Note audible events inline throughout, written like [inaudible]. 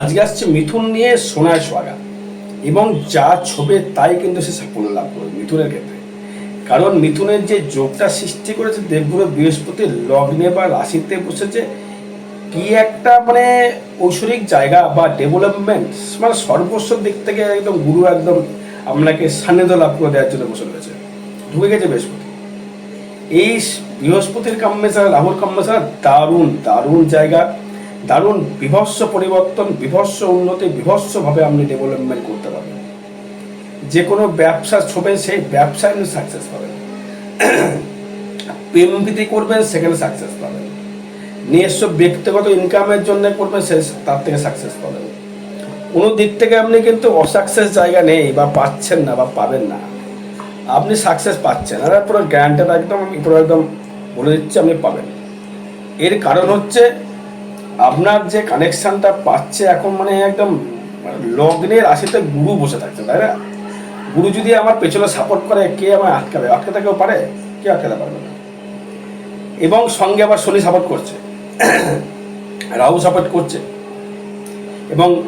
আজকে আসছে মিথুন নিয়ে সোনায় সোয়াগা। এবং যা ছবে তাই কিন্তু সে সাফল্য লাভ করবে মিথুনের ক্ষেত্রে। কারণ মিথুনের যে যোগটা সৃষ্টি করেছে দেবগুরু বৃহস্পতি লগ্নে বা রাশিতে বসেছে, কি একটা মানে ঐশ্বরিক জায়গা বা ডেভেলপমেন্ট মানে সর্বস্ব দিক থেকে একদম গুরু একদম আপনাকে সান্নিধ্য লাভ করে দেওয়ার জন্য বসে রয়েছে। ঢুকে গেছে বৃহস্পতি। এই বৃহস্পতির কাম্যে ছাড়া, রাহুর কাম্যে ছাড়া দারুণ দারুণ জায়গা। দারুণ বিভৎস পরিবর্তন, বিভৎস উন্নতি, বিভৎসভাবে আপনি ডেভেলপমেন্ট করতে পারবেন। যে কোনো ব্যবসা ছোবেন সেই ব্যবসায় আপনি সাকসেস পাবেন। প্রেম প্রীতি করবেন, সেখানে সাকসেস পাবেন। নিজস্ব ব্যক্তিগত ইনকামের জন্য করবেন, সে তার থেকে সাকসেস পাবেন। কোনো দিক থেকে আপনি কিন্তু অসাকসেস জায়গা নেই বা পাচ্ছেন না বা পাবেন না। আপনি সাকসেস পাচ্ছেন আর পুরো গ্যারান্টেড একদম পুরো একদম বলে দিচ্ছি, আপনি পাবেন। এর কারণ হচ্ছে আপনার যে কানেকশানটা পাচ্ছে এখন মানে একদম লগ্নের আশিতে গুরু বসে থাকছে, তাই না? গুরু যদি আমার পেছনে সাপোর্ট করে, কে আমায় আটকাবে? আটকাতে কেউ পারে? কে আটকাতে পারবে না? এবং সঙ্গে আবার শনি সাপোর্ট করছে। রাহু সাপোর্ট করছে। এবং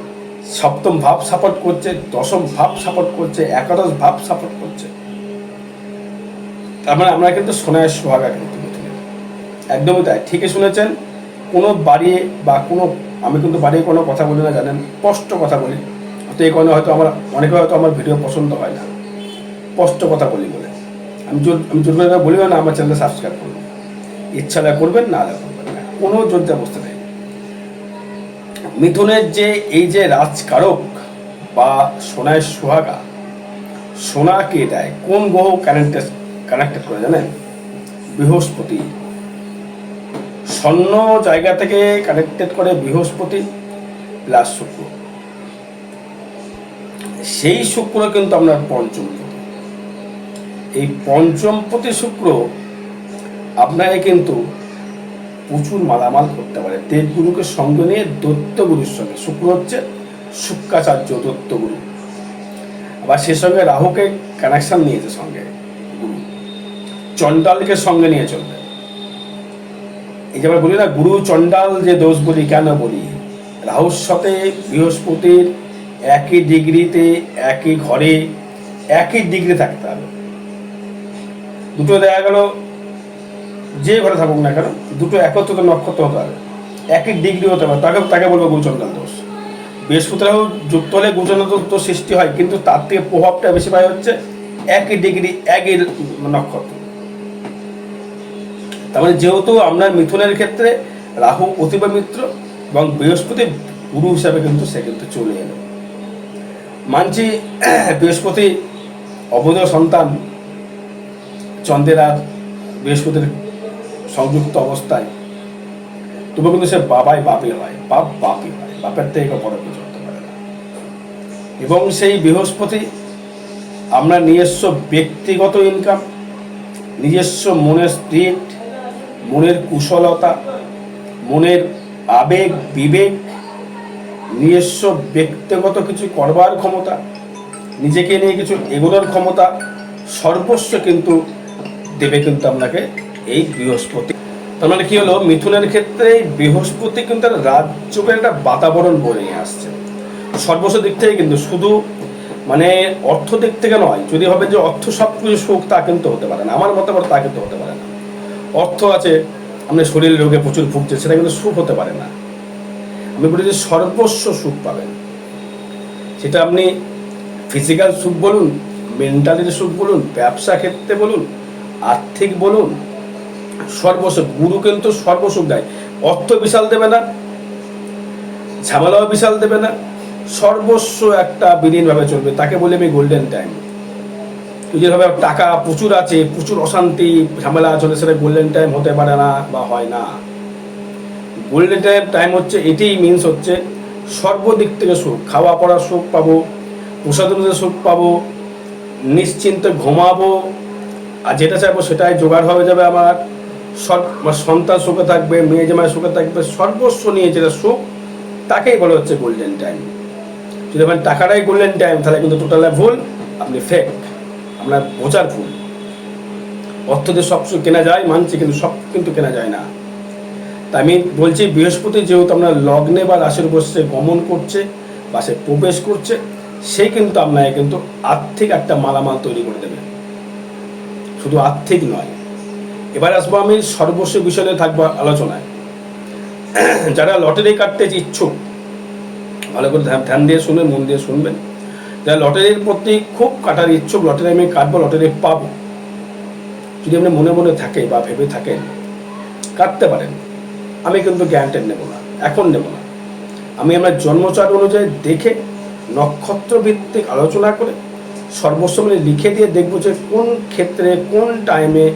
সপ্তম ভাব সাপোর্ট করছে, দশম ভাব সাপোর্ট করছে, একাদশ ভাব সাপোর্ট করছে। তার মানে আমরা কিন্তু সোনায় সোহাগা কিন্তু একদমই তাই। ঠিকই শুনেছেন? কোনো বাড়ি বা কোনো, আমি কিন্তু বাড়িয়ে কোনো কথা বলি না, জানেন? স্পষ্ট কথা বলি। তো এই কারণে হয়তো আমার, অনেকে হয়তো আমার ভিডিও পছন্দ হয় না। স্পষ্ট কথা বলি বলে। আমি জোর আমি জোর করে বলিও না, আমার চ্যানেলে সাবস্ক্রাইব করবেন ইচ্ছা হলে করবেন, না করবেন না। কোনো জোর বসতে নেই। মিথুনের যে, এই যে রাজকারক বা সোনায় সোহাগা, সোনাকে দেয়, কোন গ্রহ কানেক্টেড কানেক্টেড করে জানেন? বৃহস্পতি। স্বর্ণ জায়গা থেকে কানেক্টেড করে বৃহস্পতি প্লাস শুক্র। সেই শুক্র কিন্তু আপনার পঞ্চম এই পঞ্চম প্রতি শুক্র আপনাকে কিন্তু প্রচুর মালামাল করতে পারে। দেবগুরুকে সঙ্গে নিয়ে দত্তগুরুর সঙ্গে। শুক্র হচ্ছে শুক্রাচার্য দত্তগুরু আবার সে সঙ্গে রাহুকে কানেকশন নিয়েছে সঙ্গে গুরু। সঙ্গে নিয়ে চলবে। এই যে আমরা বলি না, গুরু চণ্ডাল যে দোষ বলি, কেন বলি? রাহুর সাথে বৃহস্পতির একই ডিগ্রিতে, একই ঘরে, একই ডিগ্রি থাকতে হবে। দুটো দেখা গেল, যে ঘরে থাকুক না কেন, দুটো একত্রিত নক্ষত্র হতে হবে, একই ডিগ্রি হতে হবে। তাকে তাকে বলব গুরুচন্দ্রাল দোষ। বৃহস্পতি রাহু যুক্ত হলে গুরুচন্দ্রাল দোষ সৃষ্টি হয়, কিন্তু তার থেকে প্রভাবটা বেশি পায় হচ্ছে একই ডিগ্রি, একই নক্ষত্র। তার মানে যেহেতু আপনার মিথুনের ক্ষেত্রে রাহু অতিব মিত্র এবং বৃহস্পতি গুরু হিসাবে কিন্তু সে কিন্তু চলে এলো। মানছি, [clears throat] বৃহস্পতি অবৈধ সন্তান, চন্দ্রের আর বৃহস্পতির সংযুক্ত অবস্থায়। তবু কিন্তু সে বাবাই বাপই হয়, বাপ বাপই হয়, বাপের থেকে বড় কিছু হতে পারে না। এবং সেই বৃহস্পতি আমরা নিজস্ব ব্যক্তিগত ইনকাম নিজস্ব মনের স্পিরিট মনের কুশলতা, মনের আবেগ, বিবেক, নিজস্ব ব্যক্তিগত কিছু করবার ক্ষমতা, নিজেকে নিয়ে কিছু এগোনোর ক্ষমতা, সর্বস্ব কিন্তু দেবে কিন্তু আপনাকে এই বৃহস্পতি। তার মানে কি হলো? মিথুনের ক্ষেত্রে এই বৃহস্পতি কিন্তু রাজ্যের একটা বাতাবরণ বয়ে নিয়ে আসছে। সর্বস্ব দিক থেকে কিন্তু শুধু মানে অর্থ দিক থেকে নয়, যদি হবে যে অর্থ সব কিছু সুখ, তা কিন্তু হতে পারে না। আমার মতে তা কিন্তু হতে পারে না। অর্থ আছে, আপনি শরীর রোগে প্রচুর ভুগছে সেটা কিন্তু সুখ হতে পারে না। আমি বলি যে সর্বস্ব সুখ পাবেন। সেটা আপনি ফিজিক্যাল সুখ বলুন মেন্টালিটি সুখ বলুন, ব্যবসা ক্ষেত্রে বলুন, আর্থিক বলুন, সর্বস্ব, গুরু কিন্তু সর্বসুখ দেয়। অর্থ বিশাল দেবে না, ঝামেলাও বিশাল দেবে না, সর্বস্ব একটা বিলীনভাবে চলবে, তাকে বলি আমি গোল্ডেন টাইম যেভাবে টাকা প্রচুর আছে, প্রচুর অশান্তি, ঝামেলা চলে সেটা গোল্ডেন টাইম হতে পারে না বা হয় না। গোল্ডেন টাইম টাইম হচ্ছে, এটাই মিনস হচ্ছে সর্বদিক থেকে সুখ। খাওয়া পড়ার সুখ পাবো প্রসাদনের সুখ পাবো, নিশ্চিন্তে ঘুমাবো, আর যেটা চাইব সেটাই জোগাড় হয়ে যাবে আমার। সব সন্তান সুখে থাকবে, মেয়ে জামাই সুখে থাকবে, সর্বস্ব নিয়ে যেটা সুখ, তাকেই বলা হচ্ছে গোল্ডেন টাইম যদি আপনার টাকাটাই গোল্ডেন টাইম তাহলে কিন্তু টোটালে ভুল, আপনি ফেক আপনার বোঝার ভুল। অর্থ দিয়ে সব কিছু কেনা যায় মানছি কিন্তু সব কিন্তু কেনা যায় না। তা আমি বলছি, বৃহস্পতি যেহেতু আপনার লগ্নে বা রাশির বসে গমন করছে বা সে প্রবেশ করছে, সে কিন্তু আপনাকে কিন্তু আর্থিক একটা মালামাল তৈরি করে দেবে। শুধু আর্থিক নয়। এবার আসব আমি সর্বস্ব বিষয়ে থাকব আলোচনায়। যারা লটারি কাটতে ইচ্ছুক, ভালো করে ধ্যান দিয়ে শুনবেন মন দিয়ে শুনবেন। যারা লটারির প্রতি খুব কাটার ইচ্ছুক লটারি আমি কাটবো, লটারি পাবো। যদি আপনি মনে মনে থাকে বা ভেবে থাকেন, কাটতে পারেন। আমি কিন্তু গ্যারান্টেড নেব না, এখন নেব না। আমি আমার জন্মচার অনুযায়ী দেখে নক্ষত্র ভিত্তিক আলোচনা করে সর্বস্ব মিলে লিখে দিয়ে দেখব যে কোন ক্ষেত্রে, কোন টাইমে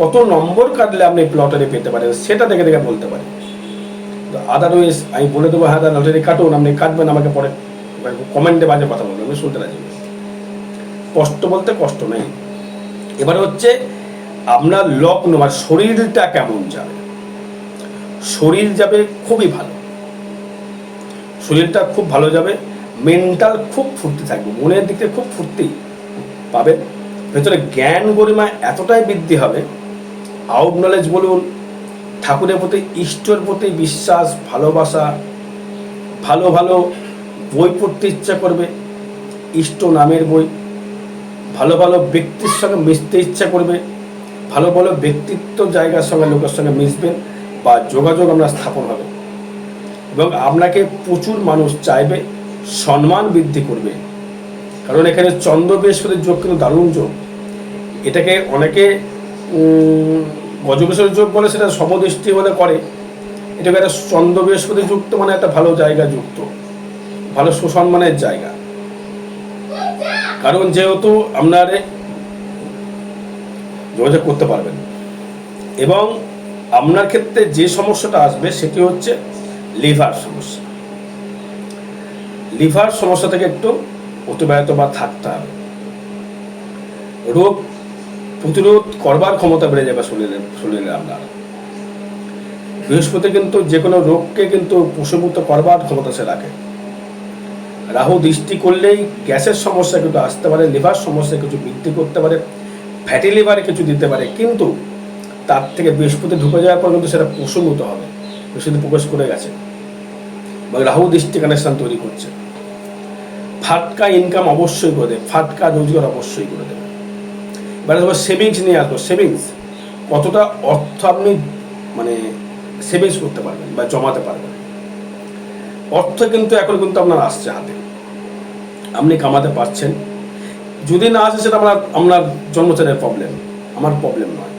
কত নম্বর কাটলে আপনি লটারি পেতে পারেন, সেটা দেখে দেখে বলতে পারি আদারওয়াইজ আমি বলে দেবো হ্যাঁ লটারি কাটুন, আপনি কাটবেন আমাকে পরে। কমেন্টে বাজে কথা বলবেন আমি শুনতে রাজি। কষ্ট বলতে কষ্ট নেই। এবার হচ্ছে, আপনার লগ্ন আর শরীরটা কেমন যাবে? শরীর যাবে খুবই ভালো। শরীরটা খুব ভালো যাবে মেন্টাল খুব ফুর্তি থাকবে, মনের দিকে খুব ফুর্তি পাবেন ভেতরে জ্ঞান গরিমা এতটাই বৃদ্ধি হবে আউট নলেজ বলুন, ঠাকুরের প্রতি ইষ্টর প্রতি বিশ্বাস, ভালোবাসা, ভালো ভালো বই পড়তে ইচ্ছা করবে ইষ্ট নামের বই ভালো ভালো ব্যক্তির সঙ্গে মিশতে ইচ্ছা করবে ভালো ভালো ব্যক্তিত্ব জায়গার সঙ্গে লোকের সঙ্গে মিশবেন বা যোগাযোগ আমরা স্থাপন হবে। এবং আপনাকে প্রচুর মানুষ চাইবে সম্মান বৃদ্ধি করবে। কারণ এখানে চন্দ্র বৃহস্পতির যোগ কিন্তু দারুণ যোগ। এটাকে অনেকে উম, গজকেশ্বরের যোগ বলে সেটা সমদৃষ্টি বলে করে। এটাকে একটা চন্দ্র বৃহস্পতি যুক্ত মানে একটা ভালো জায়গা যুক্ত। ভালো সুসম্মানের জায়গা। কারণ যেহেতু আপনার যোগাযোগ করতে পারবেন। এবং আপনার ক্ষেত্রে যে সমস্যাটা আসবে সেটি হচ্ছে লিভার সমস্যা। লিভার সমস্যা থেকে একটু অতিবাহিত বা থাকতে হবে। রোগ প্রতিরোধ করবার ক্ষমতা বেড়ে যাবে শরীরে শরীরে আপনার। বৃহস্পতি কিন্তু যে কোনো রোগকে কিন্তু প্রশমুক্ত করবার ক্ষমতা সে রাখে। রাহু দৃষ্টি করলেই গ্যাসের সমস্যা কিন্তু আসতে পারে, লিভার সমস্যা কিছু বৃদ্ধি করতে পারে ফ্যাটি লিভারে কিছু দিতে পারে, কিন্তু তার থেকে বৃহস্পতি ঢুকে যাওয়ার পর কিন্তু সেটা প্রশমিত হবে বৃহস্পতি প্রবেশ করে গেছে। বা রাহু দৃষ্টি কানেকশন তৈরি করছে। ফাটকা ইনকাম অবশ্যই করে দেবে, ফাটকা রোজগার অবশ্যই করে দেবে। এবারে তোমার সেভিংস নিয়ে আসব সেভিংস কতটা অর্থ আপনি মানে সেভিংস করতে পারবেন বা জমাতে পারবেন। অর্থ কিন্তু এখন কিন্তু আপনার আসছে হাতে। আপনি কামাতে পারছেন। যদি না আসে, সেটা আপনার আপনার জন্মচারের প্রবলেম আমার প্রবলেম নয়।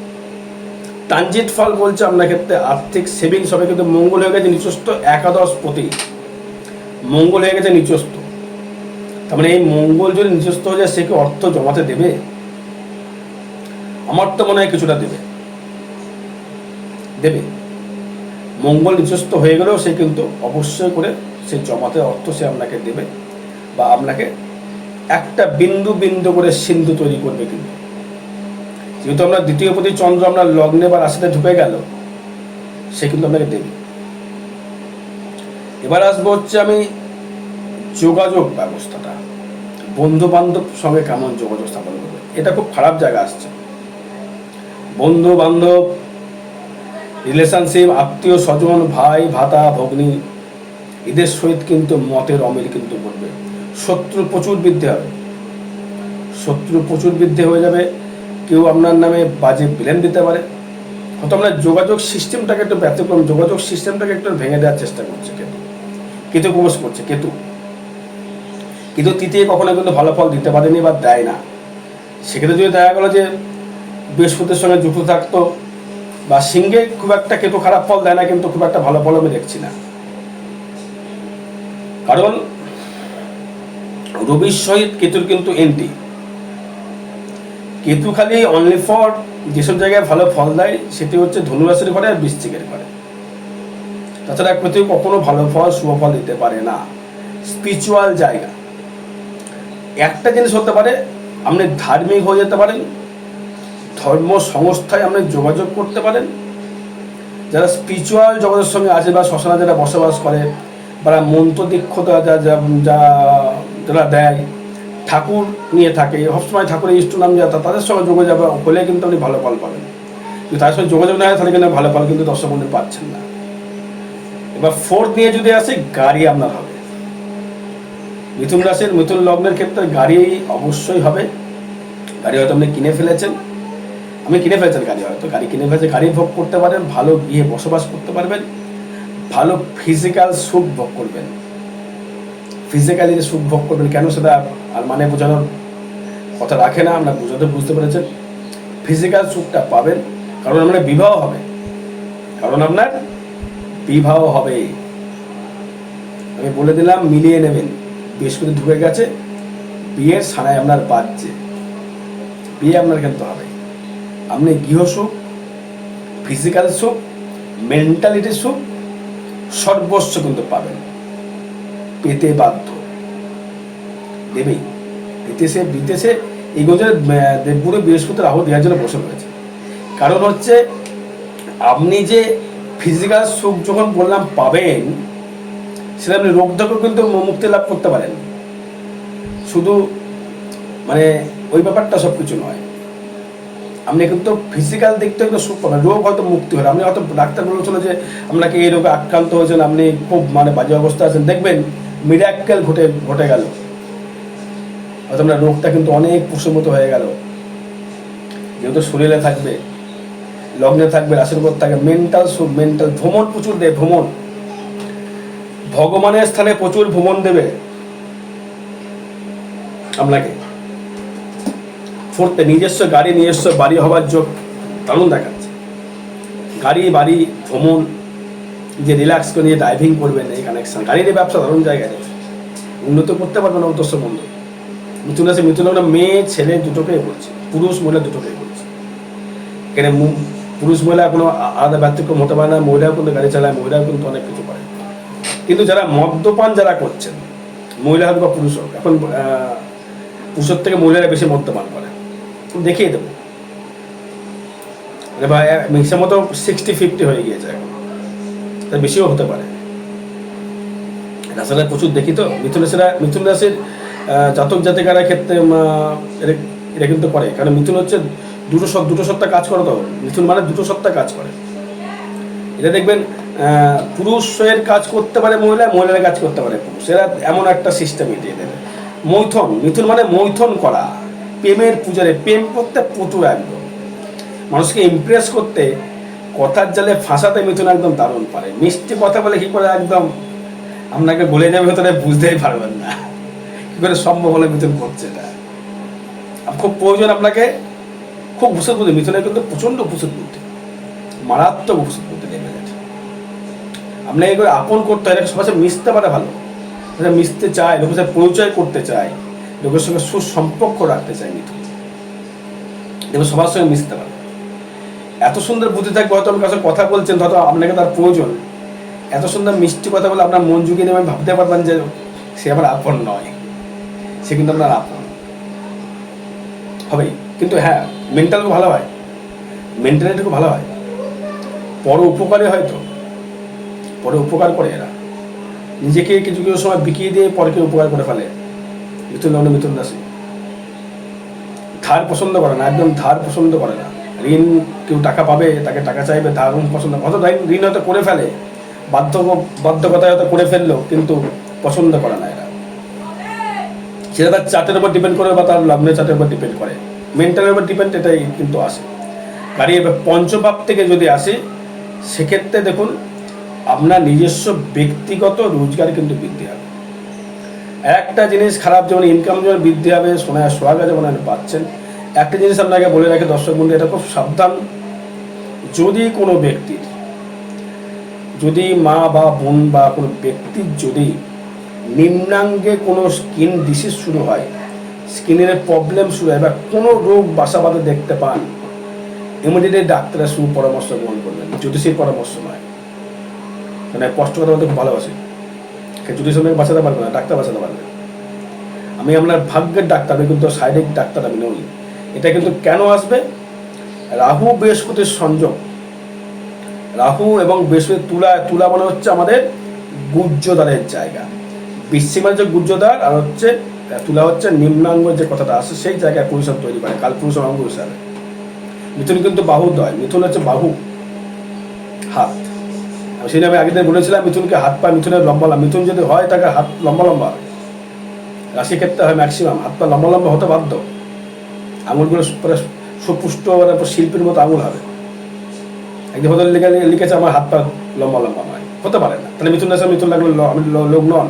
ট্রানজিট ফল বলছে, আপনার ক্ষেত্রে আর্থিক সেভিংস হবে, কিন্তু মঙ্গল হয়ে গেছে নিচস্ত একাদশ প্রতি মঙ্গল হয়ে গেছে নিচস্ত তার মানে এই মঙ্গল যদি নিচস্ত হয়ে যায়, সে কি অর্থ জমাতে দেবে? আমার তো মনে হয় কিছুটা দেবে। দেবে। মঙ্গল নিচস্ত হয়ে গেলেও সে কিন্তু অবশ্যই করে সে জমাতে অর্থ সে আপনাকে দেবে বা আপনাকে একটা বিন্দু বিন্দু করে সিন্ধু তৈরি করবে কিন্তু। যেহেতু আমরা দ্বিতীয় প্রতি চন্দ্র আপনার লগ্নে বা রাশিতে ঢুকে গেল, সে কিন্তু আপনাকে দেবে। এবার আসব হচ্ছে আমি যোগাযোগ ব্যবস্থাটা। বন্ধু বান্ধব সঙ্গে কেমন যোগাযোগ স্থাপন করবে? এটা খুব খারাপ জায়গা আসছে। বন্ধু বান্ধব রিলেশনশিপ আত্মীয় স্বজন, ভাই, ভাতা, ভগ্নী, এদের সহিত কিন্তু মতের অমিল কিন্তু করবে শত্রু প্রচুর বৃদ্ধি হবে। শত্রু প্রচুর বৃদ্ধি হয়ে যাবে। কেউ আপনার নামে বাজে বিলেন দিতে পারে। হয়তো আমরা যোগাযোগ সিস্টেমটাকে একটু ব্যতিক্রম, যোগাযোগ সিস্টেমটাকে একটু ভেঙে দেওয়ার চেষ্টা করছে কেতু। কেতু প্রবেশ করছে, কেতু। কিন্তু তৃতীয় কখনো কিন্তু ভালো ফল দিতে পারেনি বা দেয় না। সেক্ষেত্রে যদি দেখা গেলো যে বৃহস্পতির সঙ্গে যুক্ত থাকতো বা সিংহে খুব একটা কেতু খারাপ ফল দেয় না, কিন্তু খুব একটা ভালো ফল আমি দেখছি না। কারণ রবির সহিত কেতুর কিন্তু এন্টি কেতু খালি অনলি ফর যেসব জায়গায় ভালো ফল দেয়, সেটি হচ্ছে ধনুরাশির ঘরে আর বৃশ্চিকের ঘরে। তাছাড়া কেতু কখনো ভালো ফল, শুভ ফল দিতে পারে না। স্পিরিচুয়াল জায়গা। একটা জিনিস হতে পারে, আপনি ধার্মিক হয়ে যেতে পারেন ধর্ম সংস্থায় আপনি যোগাযোগ করতে পারেন। যারা স্পিরিচুয়াল জগতের সঙ্গে আছে বা শ্মশানে যারা বসবাস করে, বা মন্ত্র দীক্ষতা যা যারা দেয়, ঠাকুর নিয়ে থাকে, সবসময় ঠাকুরের ইষ্ট নাম যা তাদের সঙ্গে যোগাযোগ হলে কিন্তু আপনি ভালো ফল পাবেন। যদি তাদের সঙ্গে যোগাযোগ না হয়, তাহলে কিন্তু ভালো ফল কিন্তু দর্শক বন্ধু পাচ্ছেন না। এবার ফোর্থ নিয়ে যদি আসে, গাড়ি আপনার হবে। মিথুন রাশির মিথুন লগ্নের ক্ষেত্রে গাড়ি অবশ্যই হবে। গাড়ি হয়তো আপনি কিনে ফেলেছেন। আমি কিনে ফেলেছেন গাড়ি হয়তো। গাড়ি কিনে ফেলেছে, গাড়ি ভোগ করতে পারেন, ভালো গিয়ে বসবাস করতে পারবেন, ভালো ফিজিক্যাল সুখ ভোগ করবেন। ফিজিক্যালি যে সুখ ভোগ করবেন, কেন সেটা আর মানে বোঝানোর কথা রাখে না আমরা বুঝাতে বুঝতে পেরেছেন? ফিজিক্যাল সুখটা পাবেন, কারণ আপনার বিবাহ হবে। কারণ আপনার বিবাহ হবে। আমি বলে দিলাম, মিলিয়ে নেবেন। বৃহস্পতি ঢুকে গেছে, বিয়ের সানায় আপনার বাজছে। বিয়ে আপনার কিন্তু হবে। আপনি গৃহসুখ ফিজিক্যাল সুখ মেন্টালিটি সুখ সর্বস্ব কিন্তু পাবেন পেতে বাধ্য দেবেই বিদেশে বিদেশে এই দেবপুরে বৃহস্পতি রাহু দেওয়ার জন্য বসে রয়েছে কারণ হচ্ছে আপনি যে ফিজিক্যাল সুখ যখন বললাম পাবেন সেটা আপনি রোগ থেকেও কিন্তু মুক্তি লাভ করতে পারেন শুধু মানে ওই ব্যাপারটা সব কিছু নয় আপনি কিন্তু ফিজিক্যাল দিক থেকে কিন্তু সুখ পাবেন, রোগ হয়তো মুক্তি হবে আপনি হয়তো ডাক্তার বলেছিল যে আপনাকে এই রোগে আক্রান্ত হয়েছেন, আপনি খুব মানে বাজে অবস্থা আছেন। দেখবেন মিরাক্কেল ঘটে ঘটে গেল। হয়তো আপনার রোগটা কিন্তু অনেক প্রসবত হয়ে গেল। যেহেতু শরীরে থাকবে, লগ্নে থাকবে, রাশির উপর থাকবে মেন্টাল সুখ মেন্টাল ভ্রমণ প্রচুর দেয় ভ্রমণ। ভগবানের স্থানে প্রচুর ভ্রমণ দেবে। আপনাকে। ফোর্থে নিজস্ব গাড়ি, নিজস্ব বাড়ি হওয়ার যোগ দারুণ দেখাচ্ছে। গাড়ি, বাড়ি, ভ্রমণ যে রিল্যাক্স করে নিয়ে ড্রাইভিং করবেন, এই কানেকশন গাড়ির ব্যবসা দারুণ জায়গায় রয়েছে উন্নত করতে পারবেন অবশ্য বন্ধু। মিথুন আছে, মিথুন আমরা মেয়ে, ছেলে দুটোকেই বলছি পুরুষ, মহিলা দুটোকেই বলছি এখানে পুরুষ, মহিলা কোনো আলাদা ব্যতিক্রম হতে পারে না, মহিলাও কিন্তু গাড়ি চালায়, মহিলাও কিন্তু অনেক কিছু করে। কিন্তু যারা মদ্যপান যারা করছেন, মহিলা হোক বা পুরুষ হোক, এখন পুরুষের থেকে মহিলারা বেশি মদ্যপান করে। দেখিয়ে দেবো। এবার মিক্সের মতো সিক্সটি ফিফটি হয়ে গিয়েছে তার বেশিও হতে পারে। রাস্তায় প্রচুর দেখি তো। মিথুন রাশিরা, মিথুন রাশির জাতক জাতিকার ক্ষেত্রে এরা কিন্তু করে। কারণ মিথুন হচ্ছে দুটো সৎ দুটো সত্তা কাজ করে তো। মিথুন মানে দুটো সত্তা কাজ করে। এটা দেখবেন পুরুষের কাজ করতে পারে মহিলা, মহিলারা কাজ করতে পারে পুরুষ। এরা এমন একটা সিস্টেম এটিয়ে দেবে মৈথন, মিথুন মানে মৈথন করা। প্রেমের পূজারে, প্রেম করতে প্রচুর একদম। মানুষকে ইমপ্রেস করতে কথার জালে ফাঁসাতে মিথুন একদম দারুণ পারে। মিষ্টি কথা বলে কি করে একদম আপনাকে বলে যাবে ভেতরে বুঝতেই পারবেন না। কি করে সম্ভব হলে মিথুন করছে এটা? খুব প্রয়োজন আপনাকে, খুব ভূষণ বুদ্ধি। মিথুনের কিন্তু প্রচণ্ড ভূষণ বুদ্ধি। মারাত্মক ভূষণ বুদ্ধি গেছে আপনাকে আপন করতে হয় সাথে মিশতে পারে ভালো। মিশতে চায়, লোকের সাথে পরিচয় করতে চায়। লোকের সঙ্গে সুসম্পর্ক রাখতে চাই মিথুন দেখবে সবার সঙ্গে মিশতে পারে এত সুন্দর বুদ্ধি থাকবে হয়তো আমার কাছে কথা বলছেন হয়তো আপনাকে তার প্রয়োজন। এত সুন্দর মিষ্টি কথা বলে আপনার মন জুগিয়ে নেবেন ভাবতে পারবেন যে সে আমার আপন নয়। সে কিন্তু আপনার আপন। হবেই। কিন্তু হ্যাঁ মেন্টাল ভালো হয়। মেন্টালিটি খুব ভালো হয়। পর উপকারে হয়তো পরে উপকার করে এরা। নিজেকে কিছু কিছু সময় বিকিয়ে দিয়ে পরকে উপকার করে ফেলে। মিথুন লগ্ন মিথুন রাশি ধার পছন্দ করে না, একদম ধার পছন্দ করে না। ঋণ কেউ টাকা পাবে, তাকে টাকা চাইবে, ধার পছন্দ কত ঋণ ঋণ হয়তো করে ফেলে বাধ্য বাধ্যকতায় হয়তো করে ফেলল, কিন্তু পছন্দ করে না এরা। সেটা তার চার্টের উপর ডিপেন্ড করে বা তার লগ্নের চার্টের উপর ডিপেন্ড করে। মেন্টালের উপর ডিপেন্ড এটাই কিন্তু আসে। গাড়ি এবার পঞ্চভাব থেকে যদি আসে, সেক্ষেত্রে দেখুন, আপনার নিজস্ব ব্যক্তিগত রোজগার কিন্তু বৃদ্ধি হবে। একটা জিনিস খারাপ, যেমন ইনকাম যেমন বৃদ্ধি হবে, সোনায় সোহাগা যেমন পাচ্ছেন। একটা জিনিস আপনাকে বলে রাখে, দর্শক বন্ধু, এটা খুব সাবধান। যদি কোনো ব্যক্তির যদি মা বা বোন বা কোনো ব্যক্তির যদি নিম্নাঙ্গে কোনো স্কিন ডিসিজ শুরু হয় স্কিনের প্রবলেম শুরু হয় বা কোনো রোগ বাসা বাঁধে দেখতে পান ইমিডিয়েটলি ডাক্তারের সুপরামর্শ গ্রহণ করবেন। জ্যোতিষীর পরামর্শ নয়। মানে কষ্ট কথা খুব ভালোবাসি। জ্যোতিষ আমাকে বাঁচাতে পারবে না, ডাক্তার বাঁচাতে পারবে। আমি আপনার ভাগ্যের ডাক্তার, আমি কিন্তু শারীরিক ডাক্তার, আমি নই। এটা কিন্তু কেন আসবে? রাহু বৃহস্পতির সংযোগ। রাহু এবং বৃহস্পতি তুলা তুলা মানে হচ্ছে আমাদের গুজ্জদারের জায়গা। বৃশ্চিক মানে হচ্ছে গুজ্জদার, আর হচ্ছে, তুলা হচ্ছে নিম্নাঙ্গ যে কথাটা আসে সেই জায়গায় পুরুষের তৈরি করে কাল পুরুষের অঙ্গ হিসাবে মিথুন কিন্তু বাহু দয়, মিথুন হচ্ছে বাহু, হাত। সেই আমি আগের দিন বলেছিলাম, মিথুনকে হাত পা মিথুনের লম্বা লম্বা। মিথুন যদি হয়, তাকে হাত লম্বা লম্বা। রাশি ক্ষেত্রে হয় ম্যাক্সিমাম হাত পা লম্বা লম্বা হতে বাধ্য। আঙুলগুলো সুপুষ্ট মানে শিল্পীর মতো আঙুল হবে। একদিন হয়তো লিখে, লিখেছে, আমার হাত পা লম্বা লম্বা নয়। হতে পারে না। তাহলে মিথুন রাশি মিথুন লাগল আমি লোক নন।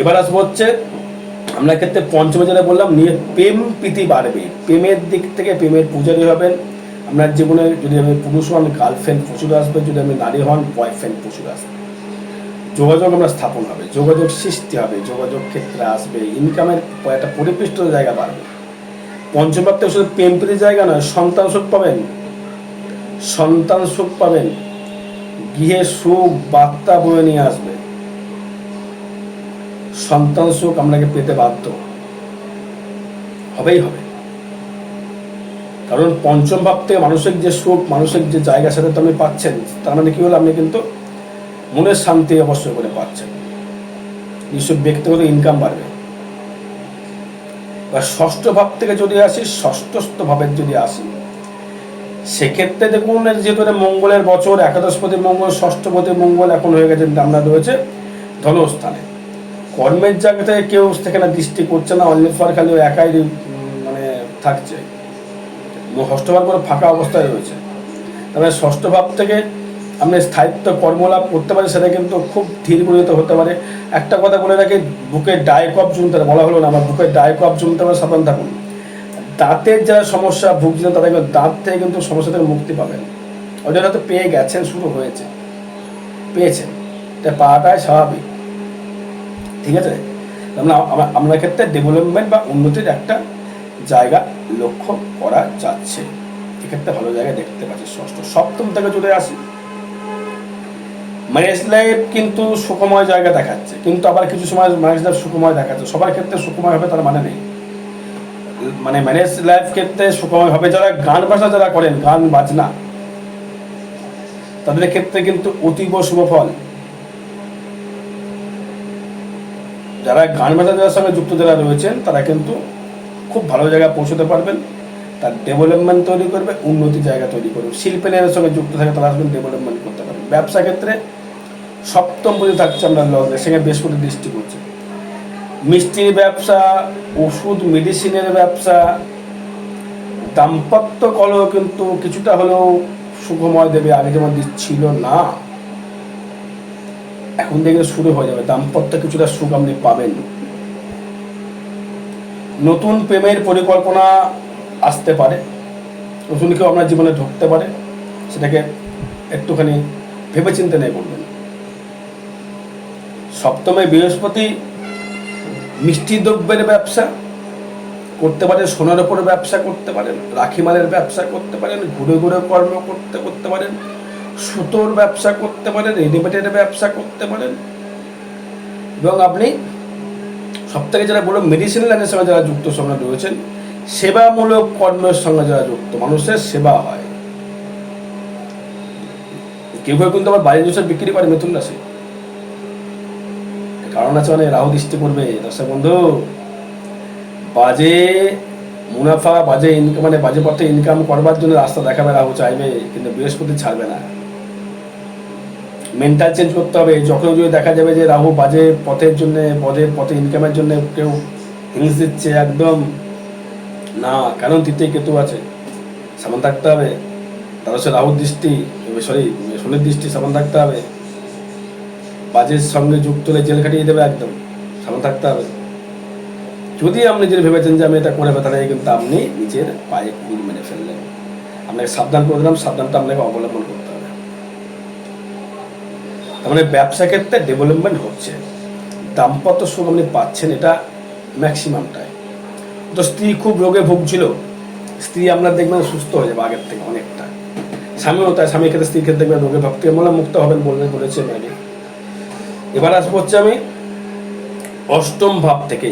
এবার আসব হচ্ছে, আমরা ক্ষেত্রে পঞ্চমে যেটা বললাম, নিয়ে প্রেম প্রীতি বাড়বে। প্রেমের দিক থেকে প্রেমের পূজারি হবেন। আপনার জীবনে যদি আমি পুরুষ হন গার্লফ্রেন্ড প্রচুর আসবে। যদি আমি নারী হন বয়ফ্রেন্ড প্রচুর আসবে। যোগাযোগ আমরা স্থাপন হবে, যোগাযোগ সৃষ্টি হবে, যোগাযোগ ক্ষেত্রে আসবে ইনকামের একটা পরিপৃষ্ট জায়গা বাড়বে। পঞ্চম প্রাপ্তি শুধু প্রেম জায়গা নয়, সন্তান সুখ পাবেন। সন্তান সুখ পাবেন। গৃহে সুখ বার্তা বয়ে নিয়ে আসবে। সন্তান সুখ আপনাকে পেতে বাধ্য। হবেই হবে। কারণ পঞ্চম ভাব থেকে মানসিক যে সুখ, মানসিক যে জায়গা সেটা তো আপনি পাচ্ছেন। তার মানে কি হলো? আপনি কিন্তু মনের শান্তি অবশ্যই করে পাচ্ছেন। নিশ্চয় ব্যক্তিগত ইনকাম বাড়বে। বা ষষ্ঠ ভাব থেকে যদি আসি, ষষ্ঠস্থ ভাবের যদি আসি, সেক্ষেত্রে দেখুন যেহেতু মঙ্গলের বছর, একাদশপতি মঙ্গল, ষষ্ঠপতি মঙ্গল এখন হয়ে গেছে আমরা রয়েছে ধনস্থানে। কর্মের জায়গা থেকে কেউ সেখানে দৃষ্টি করছে না অনলি ফর খালি একাই মানে থাকছে। ষষ্ঠ ভাব করে ফাঁকা অবস্থায় রয়েছে। তবে ষষ্ঠ ভাব থেকে আপনি স্থায়িত্ব কর্মলাভ করতে পারেন সেটা কিন্তু খুব ধীর হতে পারে। একটা কথা বলে রাখি বুকের ডায়কপ জমতে পারে, বলা হলো না আমার বুকের ডায়কপ জমতে পারে সাবধান থাকুন। দাঁতের যারা সমস্যা ভুগছিলেন তাদের দাঁত থেকে কিন্তু সমস্যা থেকে মুক্তি পাবেন। ওদের হয়তো পেয়ে গেছেন শুরু হয়েছে। পেয়েছেন। এটা পাওয়াটাই স্বাভাবিক। ঠিক আছে? আমরা আমরা- আমরা ক্ষেত্রে ডেভেলপমেন্ট বা উন্নতির একটা জায়গা লক্ষ্য করা যাচ্ছে। এক্ষেত্রে ভালো জায়গা দেখতে পাচ্ছি। ষষ্ঠ, সপ্তম থেকে চলে আসি। ম্যারেজ লাইফ কিন্তু সুখময় জায়গা দেখাচ্ছে। কিন্তু আবার কিছু সময় ম্যারেজ লাইফ সুখময় দেখাচ্ছে। সবার ক্ষেত্রে সুখময় হবে তার মানে নেই। মানে ম্যারেজ লাইফ ক্ষেত্রে সুখময় হবে যারা গান বাজনা যারা করেন, গান বাজনা, তাদের ক্ষেত্রে কিন্তু অতীব শুভ ফল। যারা গান বাজনার সঙ্গে যুক্ত যারা রয়েছেন, তারা কিন্তু খুব ভালো জায়গায় পৌঁছতে পারবেন, তার ডেভেলপমেন্ট তৈরি করবে, উন্নতি জায়গা তৈরি করবে। শিল্পের সঙ্গে যুক্ত থাকে তারা আসবেন ডেভেলপমেন্ট করতে পারবে ব্যবসা ক্ষেত্রে সপ্তম পদে থাকছে আমরা লগ্নে, সেখানে বৃহস্পতি দৃষ্টি করছে মিষ্টির ব্যবসা, ওষুধ মেডিসিনের ব্যবসা, দাম্পত্য কলহ কিন্তু কিছুটা হলেও সুখময় দেবে, আগে যেমন ছিল না, এখন থেকে শুরু হয়ে যাবে। দাম্পত্য কিছুটা সুখ আপনি পাবেন। নতুন প্রেমের পরিকল্পনা আসতে পারে, নতুন কেউ আপনার জীবনে ঢুকতে পারে, সেটাকে একটুখানি ভেবেচিন্তে নেই করবেন সপ্তমে বৃহস্পতি মিষ্টি দ্রব্যের ব্যবসা করতে পারেন, সোনার ওপর ব্যবসা করতে পারেন, রাখি মালের ব্যবসা করতে পারেন, ঘুরে ঘুরে কর্ম করতে করতে পারেন, সুতোর ব্যবসা করতে পারেন, রেডিমেডের ব্যবসা করতে পারেন। এবং আপনি সব থেকে যারা বলো মেডিসিন লাইনের সঙ্গে যারা যুক্ত সঙ্গে রয়েছেন, সেবামূলক কর্মের সঙ্গে যারা যুক্ত, মানুষের সেবা হয়। কেউ কেউ কিন্তু আবার বাড়ির জিনিস বিক্রি করে, মিথুন রাশি। কারণ আছে মানে রাহু দৃষ্টি করবে দর্শক বন্ধু, বাজে মুনাফা, বাজে ইনকাম মানে বাজে পথে ইনকাম করবার জন্য রাস্তা দেখাবে, রাহু চাইবে, কিন্তু বৃহস্পতি ছাড়বে না। মেন্টাল চেঞ্জ করতে হবে। যখন যদি দেখা যাবে যে রাহু বাজে পথের জন্য, পদে পথে ইনকামের জন্য কেউ হিংস দিচ্ছে, একদম। না, কারণ তৃতীয় কেতু আছে। সামান থাকতে হবে। তার হচ্ছে রাহুর দৃষ্টি সরি শনির দৃষ্টি সামান থাকতে হবে। বাজের সঙ্গে যুক্ত হলে জেল খাটিয়ে দেবে একদম। সামান থাকতে হবে। যদি আপনি যদি ভেবেছেন যে আমি এটা করে তাহলে কিন্তু আপনি নিজের পায়ে কুল মেরে ফেললেন। আপনাকে সাবধান করে দিলাম, সাবধানটা আপনাকে অবলম্বন তার মানে ব্যবসা ক্ষেত্রে ডেভেলপমেন্ট হচ্ছে। দাম্পত্য সুখ আপনি পাচ্ছেন, এটা ম্যাক্সিমামটাই তো স্ত্রী খুব রোগে ভুগছিল, স্ত্রী আপনার দেখবেন সুস্থ হয়ে যাবে আগের থেকে অনেকটা। স্বামীও তাই স্বামীর ক্ষেত্রে স্ত্রীর ক্ষেত্রে দেখবেন রোগে ভক্তি মনে মুক্ত হবেন বলবে বলেছে আগে এবার আসব হচ্ছে আমি অষ্টম ভাব থেকে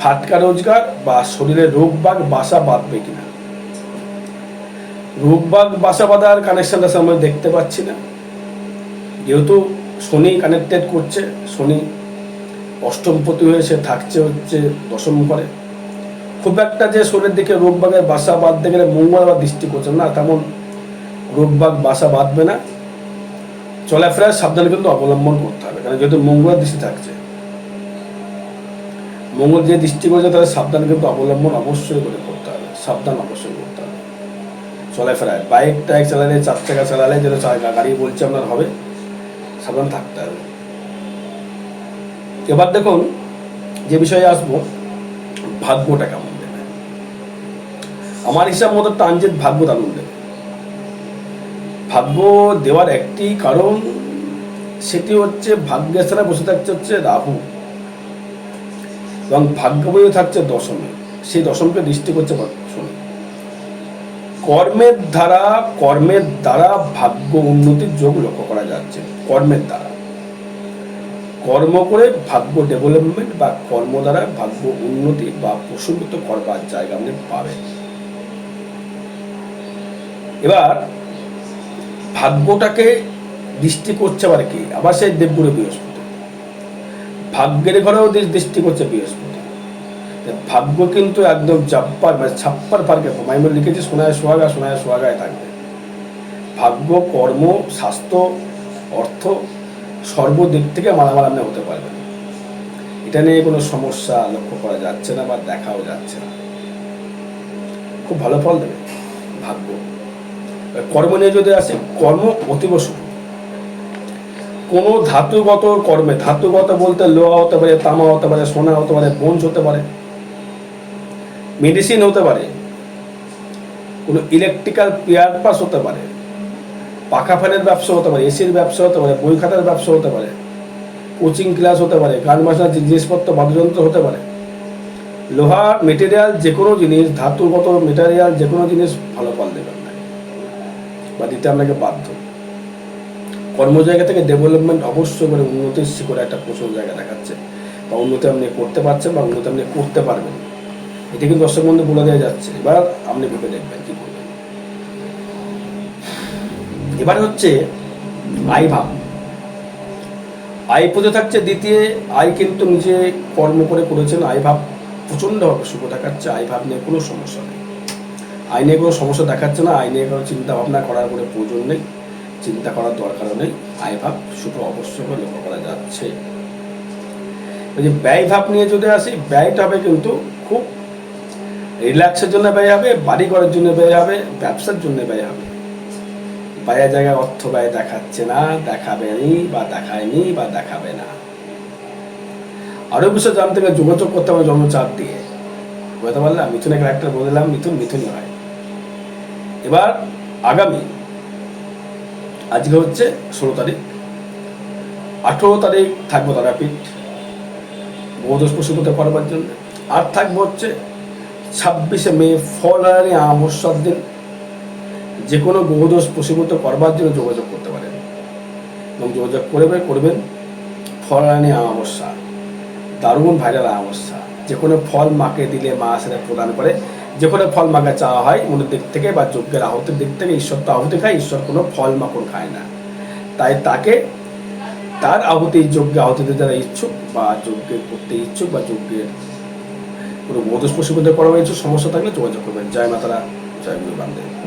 ফাটকা রোজগার বা শরীরে রোগ বাগ, বাসা বাঁধবে কিনা? রোগ বাগ, বাসা বাঁধার কানেকশনটা আমরা দেখতে পাচ্ছি না। যেহেতু শনি কানেক্টেড করছে, শনি অষ্টমপতি হয়ে সে থাকছে হচ্ছে দশম করে খুব একটা যে শরীরের দিকে রোগ বাগের বাসা বাঁধতে গেলে মঙ্গল বা দৃষ্টি করছে না, তেমন রোগবাগ বাসা বাঁধবে না। চলাফেরার সাবধানে কিন্তু অবলম্বন করতে হবে কারণ যেহেতু মঙ্গলের দৃষ্টি থাকছে। মঙ্গল যে দৃষ্টি করেছে তাদের সাবধান কিন্তু অবলম্বন অবশ্যই করে করতে হবে, সাবধান অবশ্যই করতে হবে। চলাফেরায় বাইক টাইক চালালে, চার চাকা চালালে যেটা গাড়ি বলছে আপনার হবে। সাবধান থাকতে হবে। এবার দেখুন, যে বিষয়ে আসব, ভাগ্যটা কেমন দেবে? আমার হিসাব মতো ট্রানজিট ভাগ্য দারুণ দেবে। ভাগ্য দেওয়ার একটি কারণ, সেটি হচ্ছে ভাগ্যের স্থানে বসে থাকছে হচ্ছে রাহু। এবং ভাগ্য বইয়ে থাকছে দশমে। সেই দশমকে দৃষ্টি করছে শনি। কর্মের দ্বারা কর্মের দ্বারা ভাগ্য উন্নতির যোগ লক্ষ্য করা যাচ্ছে, কর্মের দ্বারা। কর্ম করে ভাগ্য ডেভেলপমেন্ট বা কর্ম দ্বারা ভাগ্য উন্নতি বা প্রসঙ্গিত করবার জায়গা আপনি পাবেন। এবার, ভাগ্যটাকে দৃষ্টি করছে আবার কি? আবার সেই দেবগুরু বৃহস্পতি। ভাগ্যের ঘরেও দৃষ্টি করছে বৃহস্পতি। ভাগ্য কিন্তু একদম জাপ্পার মানে ছাপ্পার পার্কে মাইমুল লিখেছি, সোনায় সোহাগা, সোনায় সোহাগায় থাকবে। ভাগ্য, কর্ম, স্বাস্থ্য, অর্থ সর্বদিক থেকে মালামাল আপনি হতে পারবেন এটা নিয়ে কোনো সমস্যা লক্ষ্য করা যাচ্ছে না বা দেখাও যাচ্ছে না। খুব ভালো ফল দেবে ভাগ্য। কর্ম নিয়ে যদি আসে, কর্ম অতীব শুভ। কোনো ধাতুগত কর্মে, ধাতুগত বলতে লোহা হতে পারে, তামা হতে পারে, সোনা হতে পারে বঞ্চ হতে পারে মেডিসিন হতে পারে, কোনো ইলেকট্রিক্যাল পেয়ার পাস হতে পারে, পাখা ফ্যানের ব্যবসা হতে পারে এসির ব্যবসা হতে পারে, বই খাতার ব্যবসা হতে পারে কোচিং ক্লাস হতে পারে, গান বাজনার জিনিসপত্র, বাদ্যযন্ত্র হতে পারে। লোহা মেটেরিয়াল যে কোনো জিনিস ধাতুগত মেটেরিয়াল যে কোনো জিনিস ভালো ফল দেবে আপনাকে, বা দিতে আপনাকে বাধ্য। কর্ম জায়গা থেকে ডেভেলপমেন্ট অবশ্যই করে উন্নতির শিখরে একটা প্রচুর জায়গা দেখাচ্ছে, বা উন্নতি আপনি করতে পারছেন বা উন্নতি আপনি করতে পারবেন। এটা কিন্তু দর্শক বন্ধু বলে দেওয়া যাচ্ছে। এবার আপনি ভেবে দেখবেন কি করবেন। এবার হচ্ছে আই ভাব। আয় পদে থাকছে দ্বিতীয় আয় কিন্তু নিজে কর্ম করে করেছেন। আয় ভাব প্রচণ্ডভাবে শুভ দেখাচ্ছে। আয় ভাব নিয়ে কোনো সমস্যা নেই। আয় নিয়ে কোনো সমস্যা দেখাচ্ছে না। আয় নিয়ে কোনো চিন্তা ভাবনা করার কোনো প্রয়োজন নেই। চিন্তা করার দরকারও নেই। আয় ভাব শুভ অবশ্যই লক্ষ্য করা যাচ্ছে। ওই যে ব্যয় ভাব নিয়ে যদি আসি, ব্যয়টা হবে কিন্তু খুব রিল্যাক্সের জন্য ব্যয় হবে, বাড়ি ঘরের জন্য ব্যয় হবে, ব্যবসার জন্য ব্যয় হবে। ব্যয়ের জায়গায় অর্থ ব্যয় দেখাচ্ছে না দেখাবেনি বা দেখায়নি বা দেখাবে না। আরও বিষয় জানতে গেলে যোগাযোগ করতে হবে জন্মচাপ দিয়ে। বুঝতে পারলাম মিথুনের ক্যারেক্টার বললাম মিথুন মিথুনই হয়। এবার আগামী, আজকে হচ্ছে ষোলো তারিখ। আঠেরো তারিখ থাকব তারাপীঠ। বহুদোষ পশুপতি করবার জন্য। আর থাকব হচ্ছে ছাব্বিশে মে ফলারি আমস্যার দিন যে কোনো বহুদোষ পশুভূত করবার জন্য যোগাযোগ করতে পারেন। এবং যোগাযোগ করবে করবেন ফলানি অমাবস্যা দারুণ ভাইরাল অমাবস্যা যে কোনো ফল মাকে দিলে মা সেটা প্রদান করে। যে কোনো ফল মাকে চাওয়া হয় মনের দিক থেকে বা যজ্ঞের আহতের দিক থেকে, ঈশ্বর তো আহুতি খায়, ঈশ্বর কোনো ফল মাকড় খায় না। তাই তাকে তার আহুতি যজ্ঞে আহুতিতে যারা ইচ্ছুক বা যজ্ঞে করতে ইচ্ছুক বা যজ্ঞের কোনো পশুপতি করা হয়েছে সমস্যা থাকলে যোগাযোগ করবেন। জয় মাতারা জয় গুরু বান্ধব